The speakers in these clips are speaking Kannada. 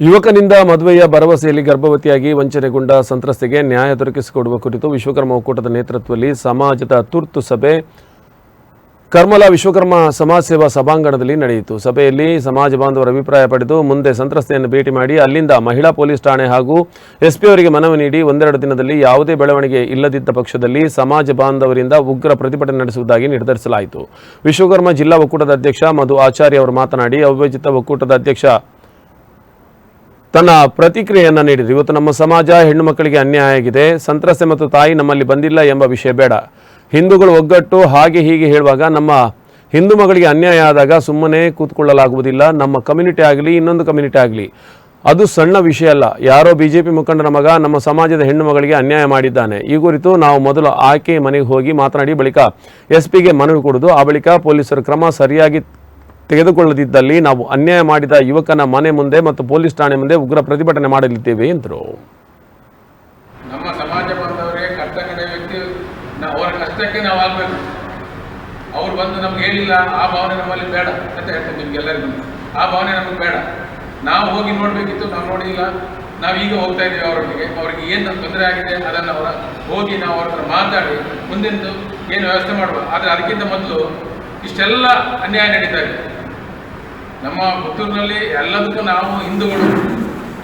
ಯುವಕನಿಂದ ಮದುವೆಯ ಭರವಸೆಯಲ್ಲಿ ಗರ್ಭವತಿಯಾಗಿ ವಂಚನೆಗೊಂಡ ಸಂತ್ರಸ್ತೆಗೆ ನ್ಯಾಯ ದೊರಕಿಸಿಕೊಡುವ ಕುರಿತು ವಿಶ್ವಕರ್ಮ ಒಕ್ಕೂಟದ ನೇತೃತ್ವದಲ್ಲಿ ಸಮಾಜದ ತುರ್ತು ಸಭೆ. ಕರ್ಮಲ ವಿಶ್ವಕರ್ಮ ಸಮಾಜ ಸೇವಾ ಸಭಾಂಗಣದಲ್ಲಿ ನಡೆಯಿತು. ಸಭೆಯಲ್ಲಿ ಸಮಾಜ ಬಾಂಧವರ ಅಭಿಪ್ರಾಯ ಪಡೆದು ಮುಂದೆ ಸಂತ್ರಸ್ತೆಯನ್ನು ಭೇಟಿ ಮಾಡಿ ಅಲ್ಲಿಂದ ಮಹಿಳಾ ಪೊಲೀಸ್ ಠಾಣೆ ಹಾಗೂ ಎಸ್ಪಿ ಅವರಿಗೆ ಮನವಿ ನೀಡಿ ಒಂದೆರಡು ದಿನದಲ್ಲಿ ಯಾವುದೇ ಬೆಳವಣಿಗೆ ಇಲ್ಲದಿದ್ದ ಪಕ್ಷದಲ್ಲಿ ಸಮಾಜ ಬಾಂಧವರಿಂದ ಉಗ್ರ ಪ್ರತಿಭಟನೆ ನಡೆಸುವುದಾಗಿ ನಿರ್ಧರಿಸಲಾಯಿತು. ವಿಶ್ವಕರ್ಮ ಜಿಲ್ಲಾ ಒಕ್ಕೂಟದ ಅಧ್ಯಕ್ಷ ಮಧು ಆಚಾರ್ಯ ಅವರು ಮಾತನಾಡಿ ಅವಿಭಜಿತ ಒಕ್ಕೂಟದ ಅಧ್ಯಕ್ಷ ತನ್ನ ಪ್ರತಿಕ್ರಿಯೆಯನ್ನು ನೀಡಿದರು. ಇವತ್ತು ನಮ್ಮ ಸಮಾಜ ಹೆಣ್ಣು ಮಕ್ಕಳಿಗೆ ಅನ್ಯಾಯ ಆಗಿದೆ. ಸಂತ್ರಸ್ತೆ ಮತ್ತು ತಾಯಿ ನಮ್ಮಲ್ಲಿ ಬಂದಿಲ್ಲ ಎಂಬ ವಿಷಯ ಬೇಡ. ಹಿಂದೂಗಳು ಒಗ್ಗಟ್ಟು ಹಾಗೆ ಹೀಗೆ ಹೇಳುವಾಗ ನಮ್ಮ ಹಿಂದೂ ಮಗಳಿಗೆ ಅನ್ಯಾಯ ಆದಾಗ ಸುಮ್ಮನೆ ಕೂತ್ಕೊಳ್ಳಲಾಗುವುದಿಲ್ಲ. ನಮ್ಮ ಕಮ್ಯುನಿಟಿ ಆಗಲಿ, ಇನ್ನೊಂದು ಕಮ್ಯುನಿಟಿ ಆಗಲಿ, ಅದು ಸಣ್ಣ ವಿಷಯ ಅಲ್ಲ. ಯಾರೋ ಬಿಜೆಪಿ ಮುಖಂಡನ ಮಗ ನಮ್ಮ ಸಮಾಜದ ಹೆಣ್ಣು ಮಗಳಿಗೆ ಅನ್ಯಾಯ ಮಾಡಿದ್ದಾನೆ. ಈ ಕುರಿತು ನಾವು ಮೊದಲು ಆಕೆ ಮನೆಗೆ ಹೋಗಿ ಮಾತನಾಡಿ, ಬಳಿಕ ಎಸ್ ಪಿಗೆ ಮನವಿ ಕೊಡೋದು ಆ ಬಳಿಕ ಪೊಲೀಸರು ಕ್ರಮ ಸರಿಯಾಗಿ ತೆಗೆದುಕೊಳ್ಳದಿದ್ದಲ್ಲಿ ನಾವು ಅನ್ಯಾಯ ಮಾಡಿದ ಯುವಕನ ಮನೆ ಮುಂದೆ ಮತ್ತು ಪೊಲೀಸ್ ಠಾಣೆ ಮುಂದೆ ಉಗ್ರ ಪ್ರತಿಭಟನೆ ಮಾಡಲಿದ್ದೇವೆ ಎಂದರು. ನಮ್ಮ ಸಮಾಜ ಬಂದವರೇ ಕಡೆ ವ್ಯಕ್ತಿ ಅವರ ಕಷ್ಟಕ್ಕೆ ನಾವು ಆಗಬೇಕು. ಅವ್ರು ಬಂದು ನಮ್ಗೆ ಹೇಳಿಲ್ಲ, ಆ ಭಾವನೆ ನಮ್ಮಲ್ಲಿ ಬೇಡ ಅಂತ ಹೇಳ್ತೇನೆ ನಿಮ್ಗೆಲ್ಲರಿಗೂ. ಆ ಭಾವನೆ ನಮಗೆ ಬೇಡ. ನಾವು ಹೋಗಿ ನೋಡಬೇಕಿತ್ತು, ನಾವು ನೋಡಿಲ್ಲ. ನಾವೀಗ ಹೋಗ್ತಾ ಇದ್ದೀವಿ ಅವರೊಟ್ಟಿಗೆ. ಅವ್ರಿಗೆ ಏನು ತೊಂದರೆ ಆಗಿದೆ, ಅದನ್ನು ಅವರ ಹೋಗಿ ನಾವು ಅವ್ರ ಹತ್ರ ಮಾತಾಡಿ, ಮುಂದೆಂದು ಏನು ವ್ಯವಸ್ಥೆ ಮಾಡುವ. ಆದರೆ ಅದಕ್ಕಿಂತ ಮೊದಲು ಇಷ್ಟೆಲ್ಲ ಅನ್ಯಾಯ ನಡೀತಾ ಇದೆ. ನಮ್ಮ ಪುತ್ತೂರಿನಲ್ಲಿ ಎಲ್ಲದಕ್ಕೂ ನಾವು ಹಿಂದೂಗಳು.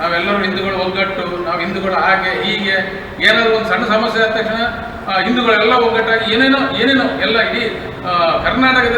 ನಾವೆಲ್ಲರೂ ಹಿಂದೂಗಳು, ಒಗ್ಗಟ್ಟು, ನಾವು ಹಿಂದೂಗಳು ಹಾಗೆ, ಹೀಗೆ, ಏನಾದರೂ ಒಂದು ಸಣ್ಣ ಸಮಸ್ಯೆ ಆದ ತಕ್ಷಣ ಹಿಂದೂಗಳೆಲ್ಲ ಒಗ್ಗಟ್ಟಾಗಿ ಏನೇನೋ ಏನೇನೋ, ಎಲ್ಲ ಇಡೀ ಕರ್ನಾಟಕದ